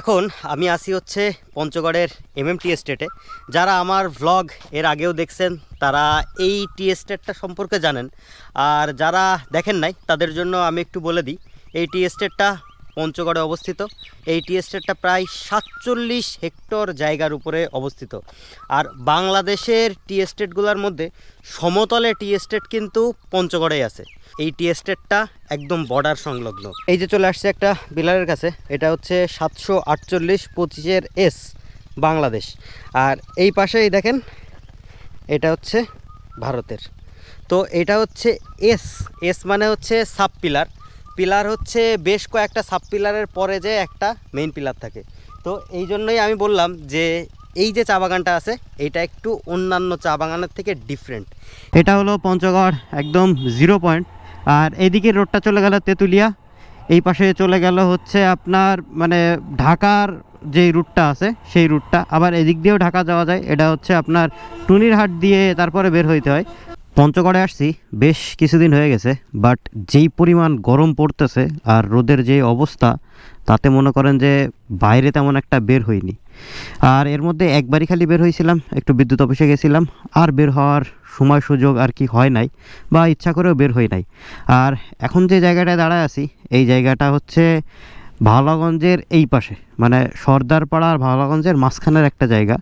এখন আমি আসি হচ্ছে পঞ্চগড়ের এমএমটি এস্টেটে যারা আমার ভ্লগ এর আগেও দেখছেন, তারা এই টি এস্টেটটা সম্পর্কে জানেন। আর যারা দেখেন নাই, তাদের জন্য আমি একটু বলে দিই, এই টি এস্টেটটা পঞ্চগড়ে অবস্থিত। এই টি এস্টেটটা প্রায় সাতচল্লিশ হেক্টর জায়গার উপরে অবস্থিত। আর বাংলাদেশের টি এস্টেটগুলোর মধ্যে সমতলে টি এস্টেট কিন্তু পঞ্চগড়েই আছে। এই টি এস্টেটটা একদম বর্ডার সংলগ্ন। এই যে চলে আসছে একটা বিলারের কাছে এটা হচ্ছে সাতশো আটচল্লিশ পঁচিশের এস বাংলাদেশ। আর এই পাশেই দেখেন এটা হচ্ছে ভারতের। তো এটা হচ্ছে এস এস মানে হচ্ছে সাব পিলার পিলার হচ্ছে বেশ কয়েকটা সাব পিলারের পরে যে একটা মেইন পিলার থাকে। তো এই জন্যই আমি বললাম যে এই যে চা বাগানটা আছে এটা একটু অন্যান্য চা বাগানের থেকে ডিফারেন্ট এটা হলো পঞ্চগড় একদম জিরো পয়েন্ট আর এদিকে রোডটা চলে গেল তেঁতুলিয়া। এই পাশে চলে গেল হচ্ছে আপনার মানে ঢাকার যে রুটটা আছে, সেই রুটটা। আবার এদিক দিয়েও ঢাকা যাওয়া যায়। এটা হচ্ছে আপনার টুনির হাট দিয়ে তারপরে বের হইতে হয়। পঞ্চগড়ে আসছি। বেশ কিছুদিন হয়ে গেছে বাট যেই পরিমাণ গরম পড়তেছে আর রোদের যে অবস্থা, তাতে মনে করেন যে বাইরে তেমন একটা বের হইনি। আর এর মধ্যে একবারই খালি বের হয়েছিলাম একটু বিদ্যুৎ অফিসে গেছিলাম। আর বের হওয়ার সময় সুযোগ আর কি হয় নাই বা ইচ্ছা করেও বের হই নাই। আর এখন যে জায়গাটায় দাঁড়ায় আছি, এই জায়গাটা হচ্ছে ভাওলাগঞ্জের এই পাশে মানে সর্দারপাড়া আর ভাওলাগঞ্জের মাঝখানের একটা জায়গা।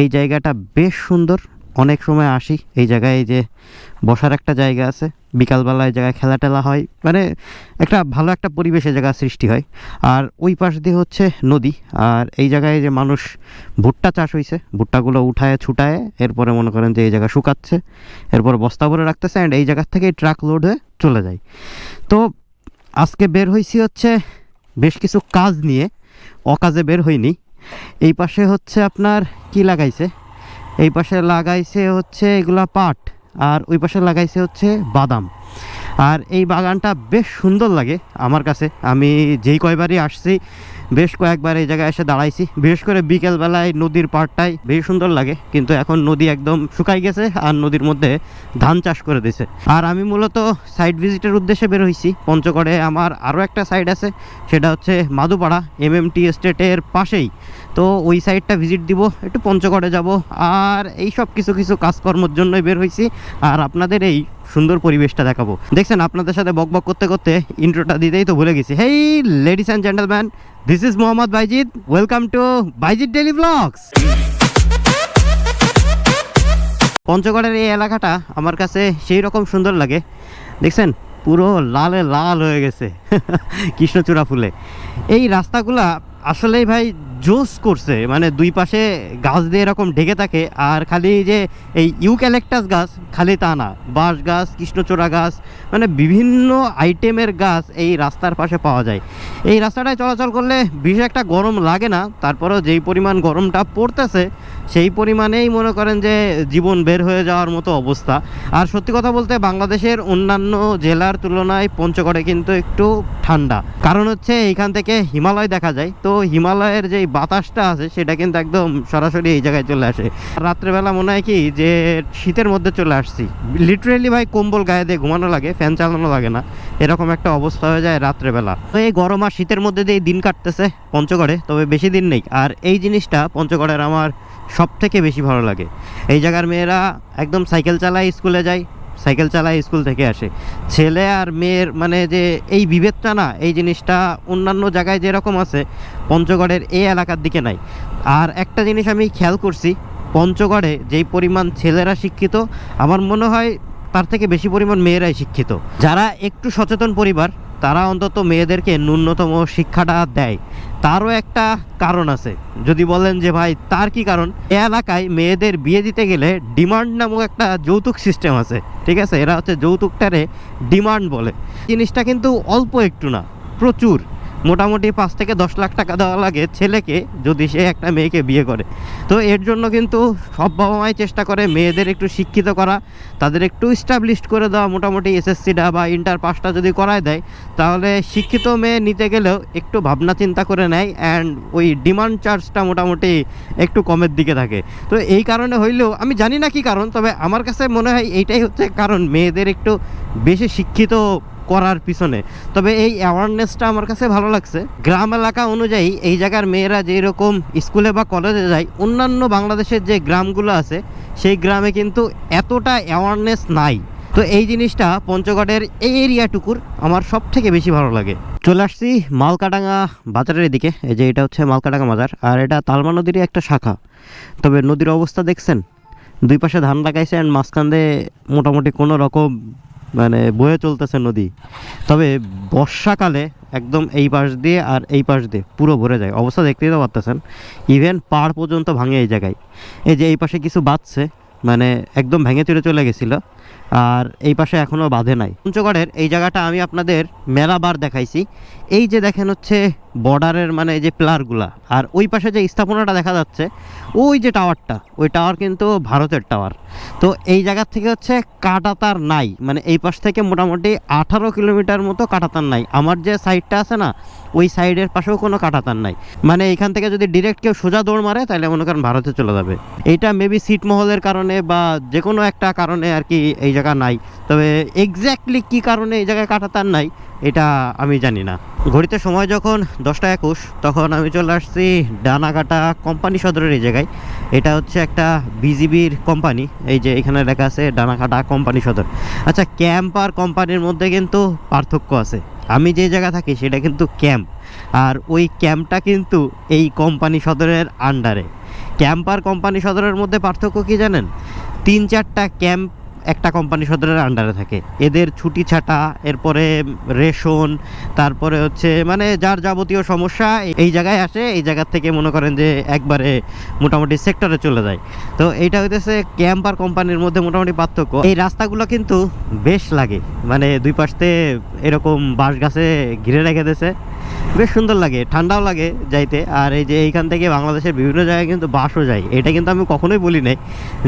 এই জায়গাটা বেশ সুন্দর, অনেক সময় আসি এই জায়গায় এই যে বসার একটা জায়গা আছে। বিকালবেলা এই জায়গায় খেলা টেলা হয়। মানে একটা ভালো একটা পরিবেশে জায়গা সৃষ্টি হয়। আর ওই পাশ দিয়ে হচ্ছে নদী। আর এই জায়গায় যে মানুষ ভুট্টা চাষ হয়েছে ভুট্টাগুলো উঠায় ছুটায় এরপরে মনে করেন যে এই জায়গা শুকাচ্ছে, এরপর বস্তা ভরে রাখতেছে অ্যান্ড এই জায়গার থেকে ট্রাক লোড হয়ে চলে যায়। তো আজকে বের হয়েছি হচ্ছে বেশ কিছু কাজ নিয়ে, অকাজে বের হয়নি এই পাশে হচ্ছে আপনার কি লাগাইছে? এই পাশে লাগাইছে হচ্ছে এগুলা পাট। আর ওই পাশে লাগাইছে হচ্ছে বাদাম। আর এই বাগানটা বেশ সুন্দর লাগে আমার কাছে। আমি যেই কয়বারই আসছি, বেশ কয়েকবার এই জায়গায় এসে দাঁড়াইছি। বিশেষ করে বিকেলবেলায় নদীর পাড়টাই বেশ সুন্দর লাগে, কিন্তু এখন নদী একদম শুকাই গেছে আর নদীর মধ্যে ধান চাষ করে দিছে। আর আমি মূলত সাইড ভিজিটের উদ্দেশ্যে বের হয়েছি পঞ্চগড়ে আমার আরও একটা সাইড আছে, সেটা হচ্ছে মাদুপাড়া এমএমটি এস্টেটের পাশেই। তো ওই সাইডটা ভিজিট দিব, একটু পঞ্চগড়ে যাব। আর এই সব কিছু কিছু কাজকর্মের জন্যই বের হয়েছি আর আপনাদের এই সুন্দর পরিবেশটা দেখাবো। দেখছেন, আপনাদের সাথে বক বক করতে করতে ইন্ট্রোটা দিতেই তো ভুলে গেছি। Hey ladies and gentleman this is Mohammad Bayzid welcome to Bayzid daily blogs পঞ্চগড়ের এই এলাকাটা আমার কাছে সেই রকম সুন্দর লাগে। দেখছেন, পুরো লালে লাল হয়ে গেছে। কৃষ্ণচূড়া ফুলে। এই রাস্তাগুলা আসলেই ভাই জোস করছে মানে দুই পাশে গাছ দিয়ে এরকম ঢেকে থাকে, আর খালি যে এই ইউক্যালেক্টাস গাছ, খালি তা না, বাঁশ গাছ, কৃষ্ণচূড়া গাছ মানে বিভিন্ন আইটেমের গাছ এই রাস্তার পাশে পাওয়া যায়। এই রাস্তাটায় চলাচল করলে বিশেষ একটা গরম লাগে না, তারপরেও যেই পরিমাণ গরমটা পড়তেছে, সেই পরিমাণেই মনে করেন যে জীবন বের হয়ে যাওয়ার মতো অবস্থা। আর সত্যি কথা বলতে বাংলাদেশের অন্যান্য জেলার তুলনায় পঞ্চগড়ে কিন্তু একটু ঠান্ডা। কারণ হচ্ছে এইখান থেকে হিমালয় দেখা যায়, তো হিমালয়ের যেই বাতাসটা আছে, সেটা কিন্তু একদম সরাসরি এই জায়গায় চলে আসে। রাত্রেবেলা মনে হয় কি যে শীতের মধ্যে চলে আসছি। লিটারেলি ভাই কম্বল গায়ে দিয়ে ঘুমানো লাগে ফ্যান চালানো লাগে না। এরকম একটা অবস্থা হয়ে যায় রাত্রেবেলা। তো এই গরম আর শীতের মধ্যে দিয়ে দিন কাটতেছে পঞ্চগড়ে, তবে বেশি দিন নেই। আর এই জিনিসটা পঞ্চগড়ের আমার সব থেকে বেশি ভালো লাগে। এই জায়গার মেয়েরা একদম সাইকেল চালায় স্কুলে যায় সাইকেল চালায় স্কুল থেকে আসে। ছেলে আর মেয়ের মানে যে এই বিভেদটা না, এই জিনিসটা অন্যান্য জায়গায় যেরকম আছে, পঞ্চগড়ের এই এলাকার দিকে নাই। আর একটা জিনিস আমি খেয়াল করছি, পঞ্চগড়ে যেই পরিমাণ ছেলেরা শিক্ষিত, আমার মনে হয় তার থেকে বেশি পরিমাণ মেয়েরাই শিক্ষিত। যারা একটু সচেতন পরিবার তারা অন্তত মেয়েদেরকে ন্যূনতম শিক্ষাটা দেয়। তারও একটা কারণ আছে। যদি বলেন যে ভাই, তার কি কারণ? এ এলাকায় মেয়েদের বিয়ে দিতে গেলে ডিমান্ড নামক একটা যৌতুক সিস্টেম আছে। ঠিক আছে? এরা হচ্ছে যৌতুকটারে ডিমান্ড বলে। জিনিসটা কিন্তু অল্প একটু না, প্রচুর। মোটামুটি পাঁচ থেকে দশ লাখ টাকা দেওয়া লাগে ছেলেকে যদি সে একটা মেয়েকে বিয়ে করে। তো এর জন্য কিন্তু সব বাবা মাই চেষ্টা করে মেয়েদের একটু শিক্ষিত করা, তাদের একটু স্টাবলিশড করে দেওয়া, মোটামুটি এসএসসিটা বা ইন্টার পাসটা যদি করায় দেয়, তাহলে শিক্ষিত মেয়ে নিতে গেলেও একটু ভাবনা চিন্তা করে নেয় অ্যান্ড ওই ডিমান্ড চার্জটা মোটামুটি একটু কমের দিকে থাকে। তো এই কারণে হইলেও, আমি জানি না কি কারণ, তবে আমার কাছে মনে হয় এইটাই হচ্ছে কারণ, মেয়েদের একটু বেশি শিক্ষিত করার পিছনে। তবে এই অ্যাওয়ারনেসটা আমার কাছে ভালো লাগছে। গ্রাম এলাকা অনুযায়ী এই জায়গার মেয়েরা যেই রকম স্কুলে বা কলেজে যায়, অন্যান্য বাংলাদেশের যে গ্রামগুলো আছে, সেই গ্রামে কিন্তু এতটা অ্যাওয়ারনেস নাই। তো এই জিনিসটা পঞ্চগড়ের এই এরিয়াটুকুর আমার সব থেকে বেশি ভালো লাগে। চলে আসছি মালকাডাঙ্গা বাজারের দিকে। এই যে এটা হচ্ছে মালকাডাঙ্গা বাজার, আর এটা তালমা নদীরই একটা শাখা। তবে নদীর অবস্থা দেখছেন? দুই পাশে ধান লাগাইছে অ্যান্ড মাঝখান দিয়ে মোটামুটি কোনো রকম মানে বয়ে চলতেছে নদী। তবে বর্ষাকালে একদম এই পাশ দিয়ে আর এই পাশ দিয়ে পুরো ভরে যায়। অবস্থা দেখতেই তো পারতেছেন। ইভেন পাড় পর্যন্ত ভাঙে এই জায়গায়। এই যে এই পাশে কিছু বাঁধছে মানে একদম ভেঙে চুরে চলে গেছিল। আর এই পাশে এখনও বাঁধে নাই। পঞ্চগড়ের এই জায়গাটা আমি আপনাদের মেলাবার দেখাইছি। এই যে দেখেন হচ্ছে বর্ডারের মানে এই যে প্লারগুলা আর ওই পাশে যে স্থাপনাটা দেখা যাচ্ছে, ওই যে টাওয়ারটা ওই টাওয়ার কিন্তু ভারতের টাওয়ার তো এই জায়গার থেকে হচ্ছে কাটাতার নাই মানে এই পাশ থেকে মোটামুটি আঠারো কিলোমিটার মতো কাটাতার নাই। আমার যে সাইডটা আছে না, ওই সাইডের পাশেও কোনো কাটাতার নাই। মানে এইখান থেকে যদি ডিরেক্ট কেউ সোজা দৌড় মারে, তাহলে মনে করেন ভারতে চলে যাবে। এইটা মেবি সিটমহলের কারণে বা যে কোনো একটা কারণে আর কি এই জায়গা নাই। তবে এক্স্যাক্টলি কী কারণে এই জায়গায় কাটাতার নাই এটা আমি জানি না। ঘড়িতে সময় যখন দশটা একুশ, তখন আমি চলে আসছি ডানাকাটা কোম্পানি সদরের এই জায়গায়। এটা হচ্ছে একটা বিজিবির কোম্পানি, এই যে এখানে লেখা আছে ডানাকাটা কোম্পানি সদর। আচ্ছা ক্যাম্প আর কোম্পানির মধ্যে কিন্তু পার্থক্য আছে। আমি যে জায়গা থাকি সেটা কিন্তু ক্যাম্প। আর ওই ক্যাম্পটা কিন্তু এই কোম্পানি সদরের আন্ডারে ক্যাম্প আর কোম্পানি সদরের মধ্যে পার্থক্য কি জানেন? তিন চারটা ক্যাম্প একটা কোম্পানি সদরের আন্ডারে থাকে। এদের ছুটি ছাটা, এরপরে রেশন, তারপরে হচ্ছে মানে যার যাবতীয় সমস্যা এই জায়গায় আসে, এই জায়গার থেকে মনে করেন যে একবারে মোটামুটি সেক্টরে চলে যায়। তো এইটা হইতেছে ক্যাম্প আর কোম্পানির মধ্যে মোটামুটি পার্থক্য। এই রাস্তাগুলো কিন্তু বেশ লাগে। মানে দুই পাশে এরকম বাঁশ গাছে ঘিরে রেখে দিয়েছে। বেশ সুন্দর লাগে, ঠান্ডাও লাগে যাইতে। আর এই যে এইখান থেকে বাংলাদেশের বিভিন্ন জায়গায় কিন্তু বাসও যায়। এটা কিন্তু আমি কখনোই বলি নাই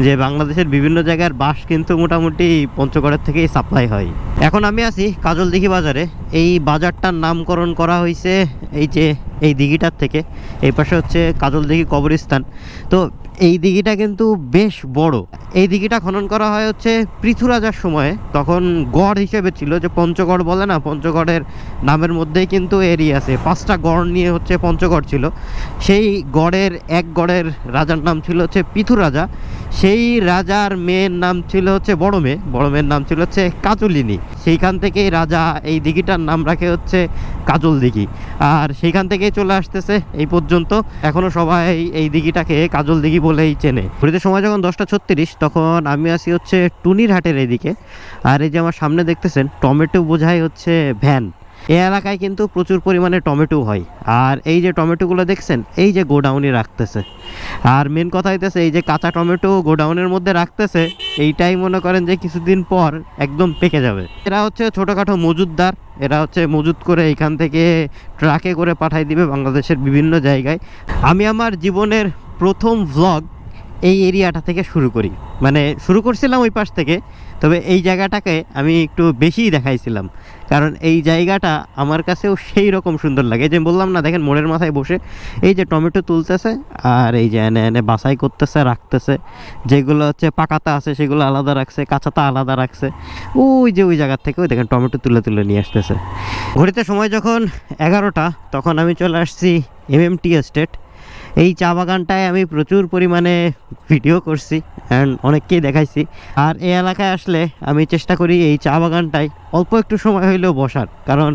যে বাংলাদেশের বিভিন্ন জায়গার বাস কিন্তু মোটামুটি পঞ্চগড়ের থেকেই সাপ্লাই হয়। এখন আমি আছি কাজল দিঘি বাজারে। এই বাজারটার নামকরণ করা হয়েছে এই যে এই দিঘিটার থেকে। এই পাশে হচ্ছে কাজল দিঘি কবরস্থান। তো এই দিঘিটা কিন্তু বেশ বড়। এই দিঘিটা খনন করা হয় হচ্ছে পৃথুরাজার সময়ে। তখন গড় হিসেবে ছিল যে পঞ্চগড় বলে না, পঞ্চগড়ের নামের মধ্যেই কিন্তু এরিয়া আছে। পাঁচটা গড় নিয়ে হচ্ছে পঞ্চগড় ছিল। সেই গড়ের এক গড়ের রাজার নাম ছিল হচ্ছে পৃথু রাজা সেই রাজার মেয়ের নাম ছিল হচ্ছে বড় মেয়ে, বড় মেয়ের নাম ছিল হচ্ছে কাজলিনী। সেইখান থেকেই রাজা এই দিঘিটার নাম রাখে হচ্ছে কাজল দিঘি। আর সেইখান থেকেই চলে আসতেছে এই পর্যন্ত। এখনও সবাই এই দিঘিটাকে কাজল দিঘি বলেই চেনে। ঘুরিতে সময় যখন দশটা ছত্রিশ, তখন আমি আসি হচ্ছে টুনির হাটের এইদিকে। আর এই যে আমার সামনে দেখতেছেন, টমেটো বোঝাই হচ্ছে ভ্যান। এই এলাকায় কিন্তু প্রচুর পরিমাণে টমেটো হয়। আর এই যে টমেটোগুলো দেখছেন, এই যে গোডাউনে রাখতেছে। আর মেন কথা হইতেছে, এই যে কাঁচা টমেটো গোডাউনের মধ্যে রাখতেছে, এইটাই মনে করেন যে কিছুদিন পর একদম পেকে যাবে। এরা হচ্ছে ছোটোখাটো মজুদদার এরা হচ্ছে মজুদ করে এখান থেকে ট্রাকে করে পাঠাই দিবে বাংলাদেশের বিভিন্ন জায়গায়। আমি আমার জীবনের প্রথম ভ্লগ এই এরিয়াটা থেকে শুরু করি। মানে শুরু করছিলাম ওই পাশ থেকে, তবে এই জায়গাটাকে আমি একটু বেশিই দেখাইছিলাম। কারণ এই জায়গাটা আমার কাছেও সেই রকম সুন্দর লাগে। যে বললাম না, দেখেন মোড়ের মাথায় বসে। এই যে টমেটো তুলতেছে, আর এই যে এনে এনে বাছাই করতেছে, রাখতেছে। যেগুলো হচ্ছে পাকাতা আছে, সেগুলো আলাদা রাখছে, কাঁচাতা আলাদা রাখছে। ওই যে ওই জায়গার থেকে ওই দেখেন টমেটো তুলে তুলে নিয়ে আসতেছে। ঘড়িতে সময় যখন এগারোটা, তখন আমি চলে আসছি এমএমটি এস্টেট এই চা বাগানটায় আমি প্রচুর পরিমাণে ভিডিও করছি অ্যান্ড অনেককেই দেখাইছি। আর এই এলাকায় আসলে আমি চেষ্টা করি এই চা বাগানটায় অল্প একটু সময় হইলেও বসার, কারণ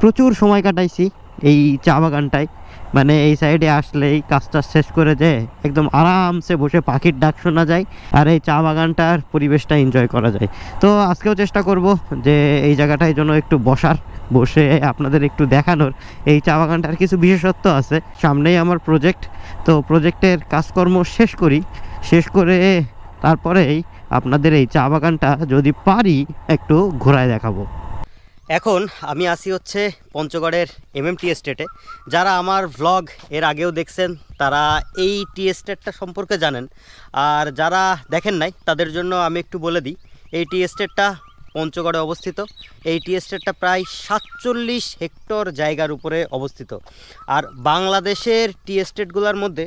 প্রচুর সময় কাটাইছি এই চা বাগানটায়। মানে এই সাইডে আসলেই কাজটা শেষ করে যে একদম আরামসে বসে পাখির ডাক শোনা যায় আর এই চা বাগানটার পরিবেশটা এনজয় করা যায়। তো আজকেও চেষ্টা করব যে এই জায়গাটায় জন্য একটু বসার, বসে আপনাদের একটু দেখানোর। এই চা বাগানটার কিছু বিশেষত্ব আছে। সামনেই আমার প্রজেক্ট তো প্রজেক্টের কাজকর্ম শেষ করি। শেষ করে তারপরেই আপনাদের এই চা বাগানটা যদি পারি, একটু ঘোরায় দেখাবো। এখন আমি আসি হচ্ছে পঞ্চগড়ের এমএমটি এস্টেটে যারা আমার ভ্লগ এর আগেও দেখছেন, তারা এই টি এস্টেটটা সম্পর্কে জানেন। আর যারা দেখেন নাই, তাদের জন্য আমি একটু বলে দিই, এই টি এস্টেটটা পঞ্চগড়ে অবস্থিত। এই টি এস্টেটটা প্রায় সাতচল্লিশ হেক্টর জায়গার উপরে অবস্থিত। আর বাংলাদেশের টি এস্টেটগুলোর মধ্যে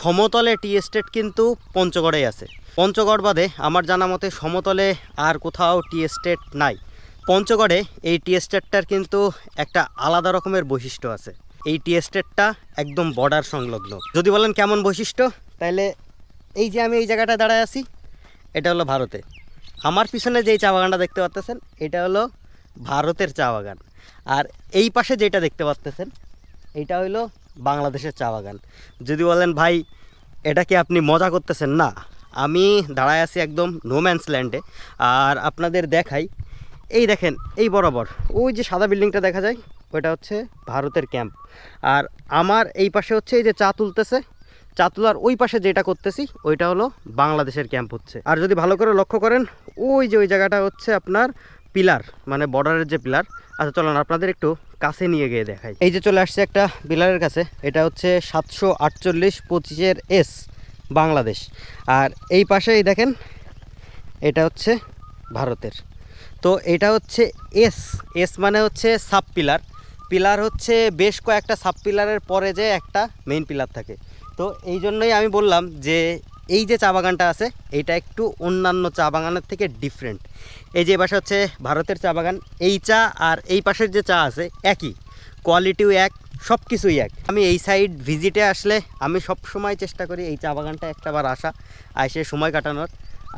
সমতলে টি এস্টেট কিন্তু পঞ্চগড়েই আছে। পঞ্চগড় বাদে আমার জানা মতে সমতলে আর কোথাও টি এস্টেট নাই। পঞ্চগড়ে এই টি এস্টেটটার কিন্তু একটা আলাদা রকমের বৈশিষ্ট্য আছে। এই টি এস্টেটটা একদম বর্ডার সংলগ্ন। যদি বলেন কেমন বৈশিষ্ট্য তাহলে এই যে আমি এই জায়গাটা দাঁড়ায় আছি, এটা হলো ভারতে। আমার পিছনে যেই চা বাগানটা দেখতে পাচ্তেছেন, এটা হলো ভারতের চা বাগান। আর এই পাশে যেটা দেখতে পাচ্তেছেন, এটা হলো বাংলাদেশের চা বাগান। যদি বলেন, ভাই, এটা কি আপনি মজা করতেছেন? না, আমি দাঁড়ায় আছি একদম নোম্যান্স ল্যান্ডে আর আপনাদের দেখাই, এই দেখেন, এই বরাবর, ওই যে সাদা বিল্ডিংটা দেখা যায়, ওইটা হচ্ছে ভারতের ক্যাম্প আর আমার এই পাশে হচ্ছে এই যে চা তুলতেছে চা তোলার ওই পাশে যেটা করতেছি, ওইটা হলো বাংলাদেশের ক্যাম্প হচ্ছে। আর যদি ভালো করে লক্ষ্য করেন, ওই যে ওই জায়গাটা হচ্ছে আপনার পিলার মানে বর্ডারের যে পিলার। আচ্ছা চলুন আপনাদের একটু কাছে নিয়ে গিয়ে দেখাই। এই যে চলে আসছে একটা পিলারের কাছে, এটা হচ্ছে সাতশো আটচল্লিশ পঁচিশের এস বাংলাদেশ। আর এই পাশেই দেখেন, এটা হচ্ছে ভারতের। তো এটা হচ্ছে এস এস মানে হচ্ছে সাব পিলার পিলার হচ্ছে বেশ কয়েকটা সাব পিলারের পরে যে একটা মেইন পিলার থাকে। তো এই জন্যই আমি বললাম যে এই যে চা বাগানটা আছে, এইটা একটু অন্যান্য চা বাগানের থেকে ডিফারেন্ট এই যে পাশে হচ্ছে ভারতের চা বাগান, এই চা আর এই পাশের যে চা আছে একই। কোয়ালিটিও এক সব কিছুই এক। আমি এই সাইড ভিজিটে আসলে আমি সব সময় চেষ্টা করি এই চা বাগানটা একটাবার আসা সে সময় কাটানোর।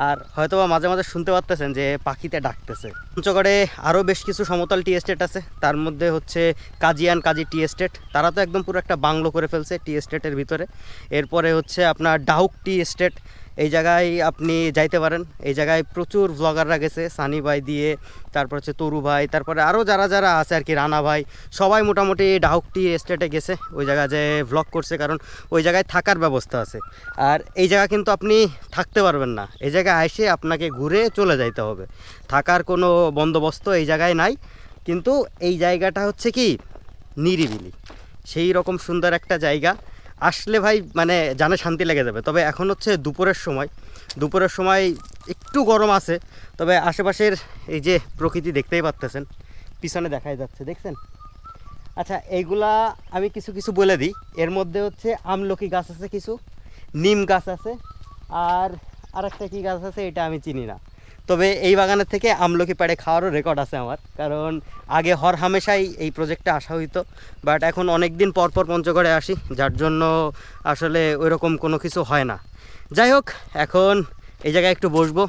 আর হয়তো বা মাঝে মাঝে শুনতে পারতেছেন যে পাখিতে ডাকতেছে। পঞ্চগড়ে আরও বেশ কিছু সমতল টি এস্টেট আছে। তার মধ্যে হচ্ছে কাজিয়ান কাজী টি এস্টেট। তারা তো একদম পুরো একটা বাংলো করে ফেলছে টি এস্টেটের ভিতরে। এরপরে হচ্ছে আপনার ডাউক টি এস্টেট। এই জায়গায় আপনি যাইতে পারেন। এই জায়গায় প্রচুর ভ্লগাররা গেছে, সানি ভাই দিয়ে, তারপর হচ্ছে তরু ভাই, তারপরে আরও যারা যারা আছে আর কি, রানা ভাই, সবাই মোটামুটি ডাহুকটি এস্টেটে গেছে। ওই জায়গায় যে ভ্লগ করছে, কারণ ওই জায়গায় থাকার ব্যবস্থা আছে। আর এই জায়গা কিন্তু আপনি থাকতে পারবেন না। এই জায়গায় এসে আপনাকে ঘুরে চলে যাইতে হবে। থাকার কোনো বন্দোবস্ত এই জায়গায় নাই। কিন্তু এই জায়গাটা হচ্ছে কি? নিরিবিলি। সেই রকম সুন্দর একটা জায়গা। আসলে ভাই মানে জানে শান্তি লেগে যাবে। তবে এখন হচ্ছে দুপুরের সময়। দুপুরের সময় একটু গরম আছে, তবে আশেপাশের এই যে প্রকৃতি দেখতেই পাচ্তেছেন পিছনে দেখাই যাচ্ছে, দেখছেন? আচ্ছা এইগুলা আমি কিছু কিছু বলে দিই। এর মধ্যে হচ্ছে আমলকি গাছ আছে কিছু, নিম গাছ আছে, আর আরেকটা কি গাছ আছে, এটা আমি চিনি না। তবে এই বাগানের থেকে আমলকি পাড়ে খাওয়ারও রেকর্ড আছে আমার। কারণ আগে হর হামেশাই এই প্রজেক্টে আসা হইতো। বাট এখন অনেক দিন পর পর পঞ্চগড়ে আসি, যার জন্য আসলে ওই রকম কোনো কিছু হয় না। যাই হোক, এখন এই জায়গায় একটু বসবো,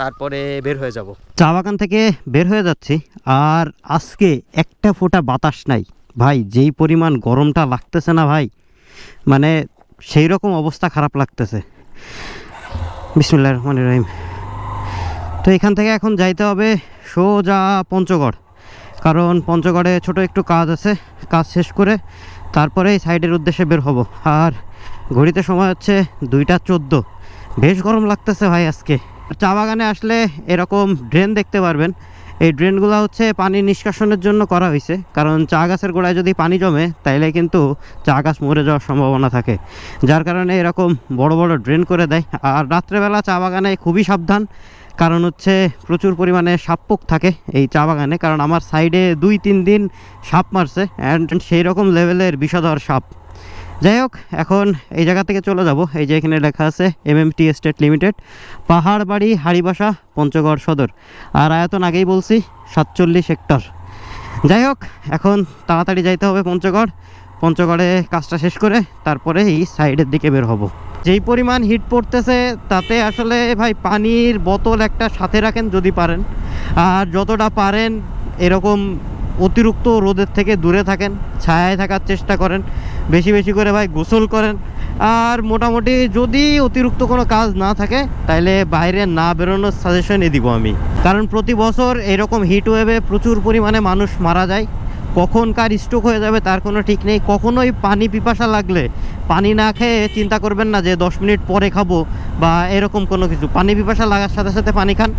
তারপরে বের হয়ে যাব। চা বাগান থেকে বের হয়ে যাচ্ছি, আর আজকে একটা ফোঁটা বাতাস নাই। ভাই, যেই পরিমাণ গরমটা লাগতেছে না ভাই মানে সেই রকম অবস্থা খারাপ লাগতেছে। বিসমুল্লাহ রহমান রহিম। তো এখান থেকে এখন যাইতে হবে সোজা পঞ্চগড়। কারণ পঞ্চগড়ে ছোট একটু কাজ আছে, কাজ শেষ করে তারপরে এই সাইডের উদ্দেশ্যে বের হব। আর ঘড়িতে সময় হচ্ছে দুইটা চোদ্দ। বেশ গরম লাগতেছে ভাই আজকে। চা বাগানে আসলে এরকম ড্রেন দেখতে পারবেন। এই ড্রেনগুলো হচ্ছে পানি নিষ্কাশনের জন্য করা হয়েছে কারণ চা গাছের গোড়ায় যদি পানি জমে, তাইলে কিন্তু চা গাছ মরে যাওয়ার সম্ভাবনা থাকে। যার কারণে এরকম বড় বড় ড্রেন করে দেয়। আর রাত্রেবেলা চা বাগানে খুবই সাবধান। কারণ হচ্ছে প্রচুর পরিমাণে সাপপোক থাকে এই চা বাগানে, কারণ আমার সাইডে দুই, তিন দিন সাপ মারছে অ্যান্ড সেই রকম লেভেলের বিষধর সাপ। যাই হোক, এখন এই জায়গা থেকে চলে যাব, এই যে এখানে লেখা আছে M M T estate limited পাহাড় বাড়ি হাড়িবাসা, পঞ্চগড় সদর। আর আয়তন আগেই বলছি, সাতচল্লিশ হেক্টর। যাই হোক, এখন তাড়াতাড়ি যাইতে হবে পঞ্চগড়। পঞ্চগড়ে কাজটা শেষ করে তারপরে এই সাইডের দিকে বের হব। যেই পরিমাণ হিট পড়তেছে, তাতে আসলে ভাই পানির বোতল একটা সাথে রাখেন যদি পারেন। আর যতটা পারেন, এরকম অতিরিক্ত রোদের থেকে দূরে থাকেন, ছায়ায় থাকার চেষ্টা করেন, বেশি বেশি করে ভাই গোসল করেন। আর মোটামুটি যদি অতিরিক্ত কোনো কাজ না থাকে তাহলে বাইরে না বেরোনোর সাজেশনই দিব আমি। কারণ প্রতি বছর এরকম হিট ওয়েভে প্রচুর পরিমাণে মানুষ মারা যায়। কখন কার স্ট্রোক হয়ে যাবে তার কোনো ঠিক নেই। কখনোই পানি পিপাসা লাগলে পানি না খেয়ে চিন্তা করবেন না যে দশ মিনিট পরে খাব বা এরকম কোনো কিছু। পানি পিপাসা লাগার সাথে সাথে পানি খান।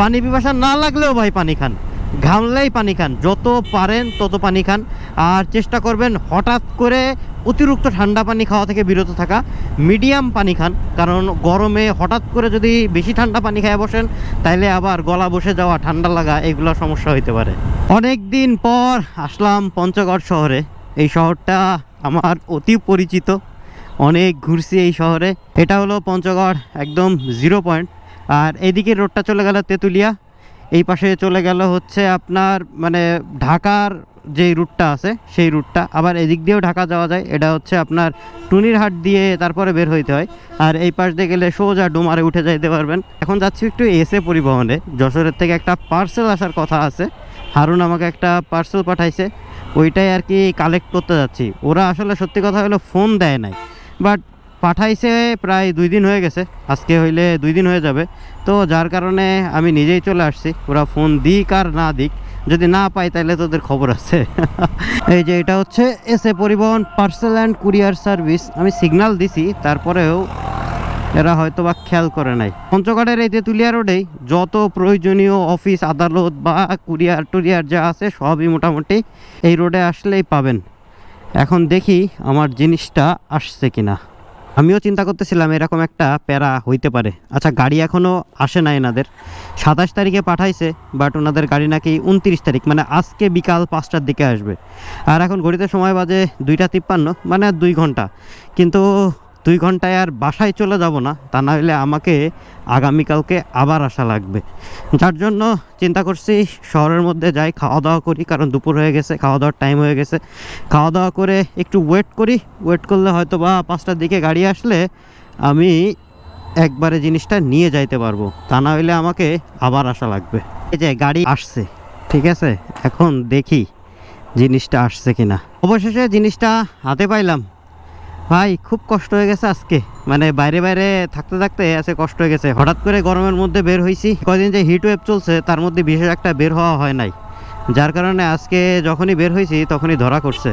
পানি পিপাসা না লাগলেও ভাই পানি খান। ঘামলেই পানি খান, যত পারেন তত পানি খান। আর চেষ্টা করবেন হঠাৎ করে অতিরিক্ত ঠান্ডা পানি খাওয়া থেকে বিরত থাকা, মিডিয়াম পানি খান। কারণ গরমে হঠাৎ করে যদি বেশি ঠান্ডা পানি খেয়ে বসেন, তাইলে আবার গলা বসে যাওয়া, ঠান্ডা লাগা, এগুলো সমস্যা হইতে পারে। অনেক দিন পর আসলাম পঞ্চগড় শহরে। এই শহরটা আমার অতি পরিচিত। অনেক ঘুরছি এই শহরে। এটা হলো পঞ্চগড়, একদম জিরো পয়েন্ট আর এদিকে রোডটা চলে গেল তেঁতুলিয়া। এই পাশে চলে গেল হচ্ছে আপনার মানে ঢাকার যেই রুটটা আছে, সেই রুটটা। আবার এদিক দিয়েও ঢাকা যাওয়া যায়। এটা হচ্ছে আপনার টুনিরহাট দিয়ে তারপরে বের হইতে হয়। আর এই পাশ দিয়ে গেলে সোজা ডোমারে উঠে যাইতে পারবেন। এখন যাচ্ছি একটু এসে পরিবহনে। যশোরের থেকে একটা পার্সেল আসার কথা আছে। হারুন আমাকে একটা পার্সেল পাঠাইছে। ওইটাই আর কি কালেক্ট করতে যাচ্ছি। ওরা আসলে সত্যি কথা হলো ফোন দেয় নাই। বাট পাঠাইছে প্রায় দুই দিন হয়ে গেছে। আজকে হইলে দুই দিন হয়ে যাবে। তো যার কারণে আমি নিজেই চলে আসছি। ওরা ফোন দিক আর না দিক। যদি না পাই তাহলে তোদের খবর আছে। এই যে এটা হচ্ছে এস পরিবহন পার্সেল অ্যান্ড কুরিয়ার সার্ভিস। আমি সিগন্যাল দিছি, তারপরেও এরা হয়তো বা খেয়াল করে নাই। পঞ্চগড়ের এই তেঁতুলিয়া রোডেই যত প্রয়োজনীয় অফিস, আদালত বা কুরিয়ার টুরিয়ার যা আছে, সবই মোটামুটি এই রোডে আসলেই পাবেন। এখন দেখি আমার জিনিসটা আসছে কিনা। আমিও চিন্তা করতেছিলাম এরকম একটা প্যারা হইতে পারে। আচ্ছা গাড়ি এখনও আসে না এনাদের। সাতাশ তারিখে পাঠাইছে বাট ওনাদের গাড়ি নাকি উনত্রিশ তারিখ মানে আজকে বিকাল পাঁচটার দিকে আসবে। আর এখন ঘড়িতে সময় বাজে দুইটা তিপ্পান্ন মানে দুই ঘণ্টা। কিন্তু দুই ঘন্টায় আর বাসায় চলে যাব না, তা না হলে আমাকে আগামীকালকে আবার আসা লাগবে। যার জন্য চিন্তা করছি শহরের মধ্যে যাই খাওয়া দাওয়া করি, কারণ দুপুর হয়ে গেছে খাওয়া দাওয়ার টাইম হয়ে গেছে। খাওয়া দাওয়া করে একটু ওয়েট করি ওয়েট করলে হয়তো বা পাঁচটার দিকে গাড়ি আসলে আমি একবারে জিনিসটা নিয়ে যাইতে পারব, তা না আমাকে আবার আসা লাগবে। এই যে গাড়ি আসছে, ঠিক আছে? এখন দেখি জিনিসটা আসছে কিনা। অবশেষে জিনিসটা হাতে পাইলাম। ভাই, খুব কষ্ট হয়ে গেছে আজকে। মানে বাইরে বাইরে থাকতে থাকতে আছে কষ্ট হয়ে গেছে। হঠাৎ করে গরমের মধ্যে বের হয়েছি কদিন যে হিট ওয়েভ চলছে, তার মধ্যে বিশেষ একটা বের হওয়া হয় নাই। যার কারণে আজকে যখনই বের হয়েছি তখনই ধরা করছে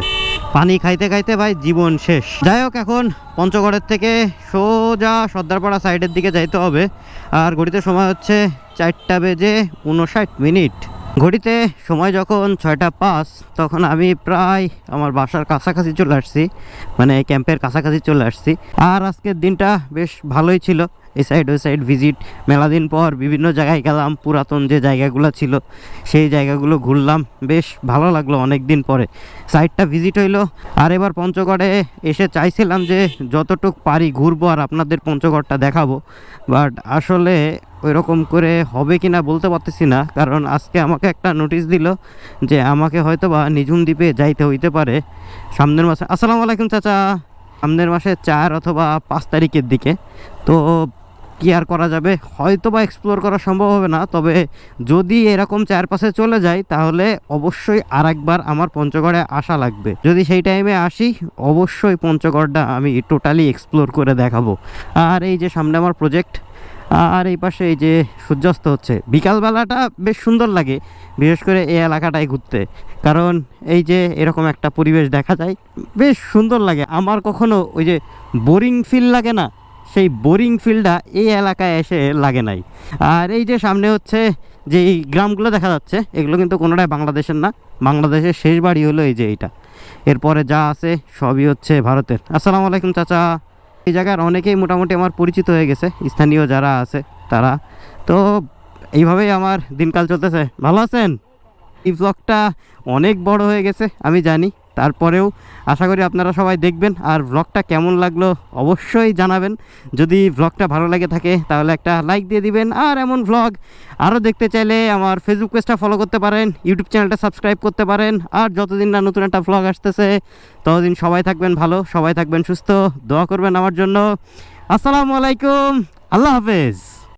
পানি খাইতে খাইতে ভাই জীবন শেষ। যাই হোক, এখন পঞ্চগড়ের থেকে সোজা সর্দারপাড়া সাইডের দিকে যাইতে হবে। আর ঘড়িতে সময় হচ্ছে চারটা বেজে উনষাট মিনিট। ঘড়িতে সময় যখন ছয়টা পাঁচ, তখন আমি প্রায় আমার বাসার কাছাকাছি চলে আসছি মানে ক্যাম্পের কাছাকাছি চলে আসছি। আর আজকের দিনটা বেশ ভালোই ছিল। এই সাইড ওই সাইড ভিজিট মেলা দিন পর বিভিন্ন জায়গায় গেলাম, পুরাতন যে জায়গাগুলো ছিল, সেই জায়গাগুলো ঘুরলাম। বেশ ভালো লাগল অনেক দিন পরে। সাইডটা ভিজিট হইল। আর এবার পঞ্চগড়ে এসে চাইছিলাম যে যতটুক পারি ঘুরবো আর আপনাদের পঞ্চগড়টা দেখাবো। বাট আসলে ওই রকম করে হবে কি না বলতে পারতেছি না। কারণ আজকে আমাকে একটা নোটিশ দিল যে আমাকে হয়তো বা নিঝুম দ্বীপে যাইতে হইতে পারে। সামনের মাসে, আসসালামু আলাইকুম চাচা। সামনের মাসে চার অথবা পাঁচ তারিখের দিকে। তো কি আর করা যাবে? হয়তো বা এক্সপ্লোর করা সম্ভব হবে না। তবে যদি এরকম চারপাশে চলে যায় তাহলে অবশ্যই আর একবার আমার পঞ্চগড়ে আসা লাগবে। যদি সেই টাইমে আসি, অবশ্যই পঞ্চগড়টা আমি টোটালি এক্সপ্লোর করে দেখাবো। আর এই যে সামনে আমার প্রজেক্ট আর এই পাশে এই যে সূর্যাস্ত হচ্ছে, বিকালবেলাটা বেশ সুন্দর লাগে, বিশেষ করে এই এলাকাটায় ঘুরতে। কারণ এই যে এরকম একটা পরিবেশ দেখা যায়, বেশ সুন্দর লাগে। আমার কখনো ওই যে বোরিং ফিল লাগে না, সেই বোরিং ফিলটা এই এলাকায় এসে লাগে নাই। আর এই যে সামনে হচ্ছে যে এই গ্রামগুলো দেখা যাচ্ছে, এগুলো কিন্তু কোনোটাই বাংলাদেশের না, বাংলাদেশের শেষ বাড়ি হলো এই যে এইটা। এরপরে যা আছে সবই হচ্ছে ভারতের। আসসালামু আলাইকুম, চাচা। এই জায়গার অনেকেই মোটামুটি আমার পরিচিত হয়ে গেছে, স্থানীয় যারা আছে তারা। তো এইভাবেই আমার দিনকাল চলতেছে। ভালো আছেন? এই ব্লগটা অনেক বড় হয়ে গেছে, আমি জানি। তারপরেও আশা করি আপনারা সবাই দেখবেন আর ব্লগটা কেমন লাগল অবশ্যই জানাবেন। যদি ব্লগটা ভালো লাগে থাকে তাহলে একটা লাইক দিয়ে দিবেন। আর এমন ব্লগ আরও দেখতে চাইলে আমার ফেসবুক পেজটা ফলো করতে পারেন ইউটিউব চ্যানেলটা সাবস্ক্রাইব করতে পারেন। আর যতদিন না নতুন একটা ব্লগ আসতেছে, ততদিন সবাই থাকবেন ভালো, সবাই থাকবেন সুস্থ, দোয়া করবেন আমার জন্য। আসসালামু আলাইকুম, আল্লাহ হাফেজ।